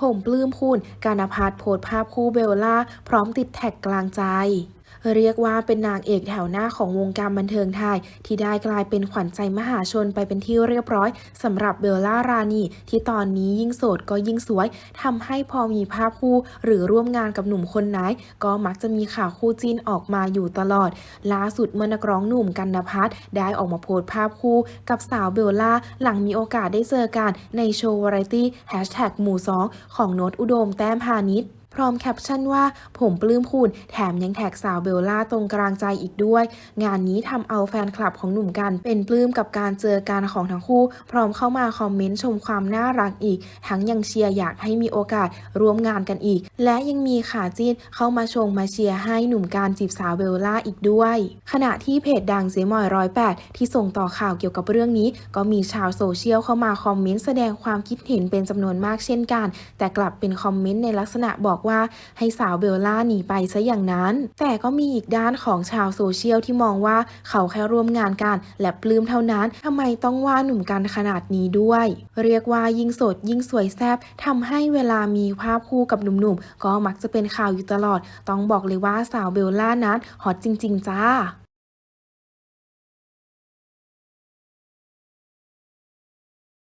ผมปลื้มคุณ การณพัฒน์โพสภาพคู่เบลล่า พร้อมติดแท็กกลางใจ เรียกว่าเป็นนางเอกแถวหน้าของวงการบันเทิงไทย ที่ได้กลายเป็นขวัญใจมหาชนไปเป็นที่เรียบร้อยสำหรับเบลล่ารานีที่ตอนนี้ยิ่งโสดก็ยิ่งสวยทำให้พอมีภาพคู่ หรือร่วมงานกับหนุ่มคนไหน ก็มักจะมีข่าวคู่จิ้นออกมาอยู่ตลอด ล่าสุดเมื่อนักร้องหนุ่มกันนพัฒน์ได้ออกมาโพสต์ภาพคู่กับสาวเบลล่าหลังมีโอกาสได้เจอกันในโชว์วาไรตี้แฮชแท็กหมู่สองของโนตอุดมแต้มพาณิชย์ พร้อมแคปชั่นว่าผมปลื้มคุณแถมยังแท็กสาวเบลล่าตรงกลางใจอีกด้วย งานนี้ทำเอาแฟนคลับของหนุ่มกัน เป็นปลื้มกับการเจอการของทั้งคู่ พร้อมเข้ามาคอมเมนต์ชมความน่ารักอีก ทั้งยังเชียร์อยากให้มีโอกาสร่วมงานกันอีก และยังมีขาจีนเข้ามาชงมาเชียร์ให้หนุ่มการจีบสาวเบลล่าอีกด้วย ขณะที่เพจดังเซมอยร้อยแปดที่ส่งต่อข่าวเกี่ยวกับเรื่องนี้ ก็มีชาวโซเชียลเข้ามาคอมเมนต์แสดงความคิดเห็นเป็นจำนวนมากเช่นกัน แต่กลับเป็นคอมเมนต์ในลักษณะบอกว่าให้สาวเบลล่าหนีไปซะอย่างนั้น แต่ก็มีอีกด้านของชาวโซเชียลที่มองว่าเขาแค่ร่วมงานกัน และปลื้มเท่านั้นทำไมต้องว่าหนุ่มกันขนาดนี้ด้วย เรียกว่ายิ่งสดยิ่งสวยแซ่บทำให้เวลามีภาพคู่กับหนุ่มๆก็มักจะเป็นข่าวอยู่ตลอด ต้องบอกเลยว่าสาวเบลล่านั้นฮอตจริง ๆ จ้า